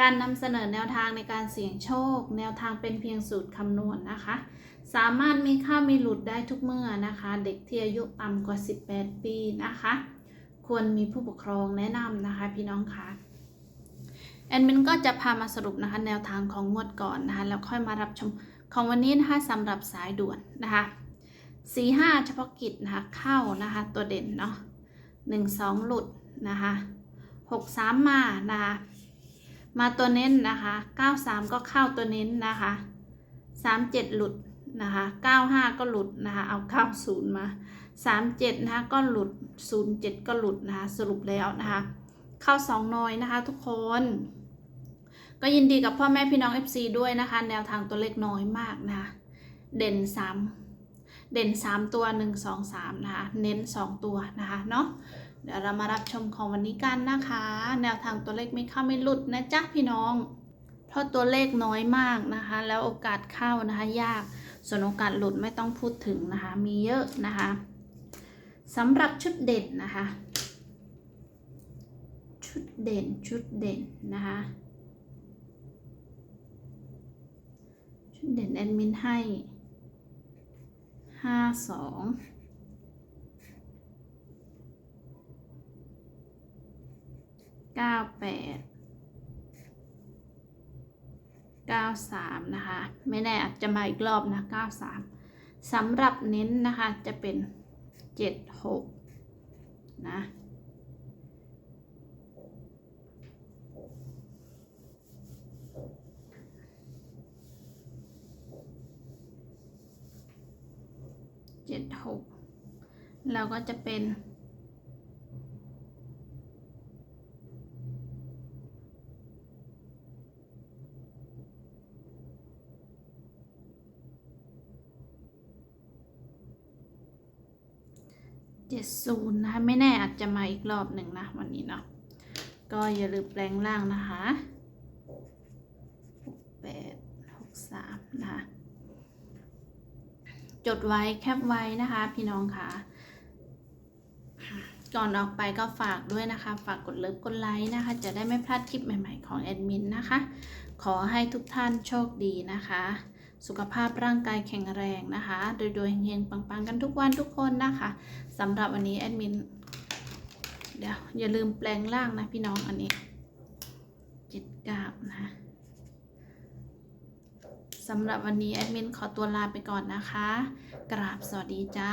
การนำเสนอแนวทางในการเสี่ยงโชค แนวทางเป็นเพียงสูตรคำนวณนะคะ สามารถมีค่ามีหลุดได้ทุกเมื่อนะคะ เด็กที่อายุต่ำกว่า 18 ปีนะคะ ควรมีผู้ปกครองแนะนำนะคะพี่น้องคะแอดมินก็จะพามาสรุปนะคะแนวทางของงวดก่อนนะคะแล้วค่อยมารับชมของวันนี้นะคะสำหรับสายด่วนนะคะสี่ห้าเฉพาะกิจนะคะเข้านะคะตัวเด่นเนาะหนึ่งสองหลุดนะคะหกสามมานะคะ มาตัวเน้นนะคะ 93 ก็เข้าตัวเน้นนะคะ 37 หลุดนะคะ 95 ก็หลุดนะคะ เอา 90 มา 37 นะคะ ก็หลุด 07 ก็หลุดนะคะ สรุปแล้วนะคะ เข้า 2 น้อยนะคะทุกคน ก็ยินดีกับพ่อแม่พี่น้อง FC ด้วยนะคะ แนวทางตัวเลขน้อยมากนะคะ เด่น 3 เด่น 3 ตัว 1 2 3 นะคะ เน้น 2 ตัวนะคะเนาะเดี๋ยวเรามารับชมของวันนี้กันนะคะ แนวทางตัวเลขไม่เข้าไม่หลุดนะจ๊ะพี่น้อง เพราะตัวเลขน้อยมากนะคะ แล้วโอกาสเข้านะคะยาก ส่วนโอกาสหลุดไม่ต้องพูดถึงนะคะ มีเยอะนะคะสำหรับชุดเด่นนะคะ ชุดเด่นชุดเด่นนะคะชุดเด่นแอดมินให้ ห้าสองเก้าแปดเก้าสามนะคะ ไม่แน่อาจจะมาอีกรอบนะเก้าสามสำหรับเน้นนะคะจะเป็นเจ็ดหกนะ เจ็ดหกแล้วก็จะเป็นเจ็ดศูนย์นะคะไม่แน่อาจจะมาอีกรอบหนึ่งนะวันนี้เนาะก็อย่าลืมแปลงร่างนะคะหกแปดหกสามนะคะ จดไว้แคปไว้นะคะ พี่น้องค่ะ ก่อนออกไปก็ฝากด้วยนะคะ ฝากกดเลิฟกดไลค์นะคะ จะได้ไม่พลาดคลิปใหม่ ๆ ของแอดมินนะคะ ขอให้ทุกท่านโชคดีนะคะ สุขภาพร่างกายแข็งแรงนะคะ โดยโดยเฮงๆปังๆ กันทุกวันทุกคนนะคะสำหรับวันนี้แอดมินเดี๋ยวอย่าลืมแปลงร่างนะพี่น้องอันนี้เจ็ดก้านะ สำหรับวันนี้แอดมินขอตัวลาไปก่อนนะคะ กราบสวัสดีจ้า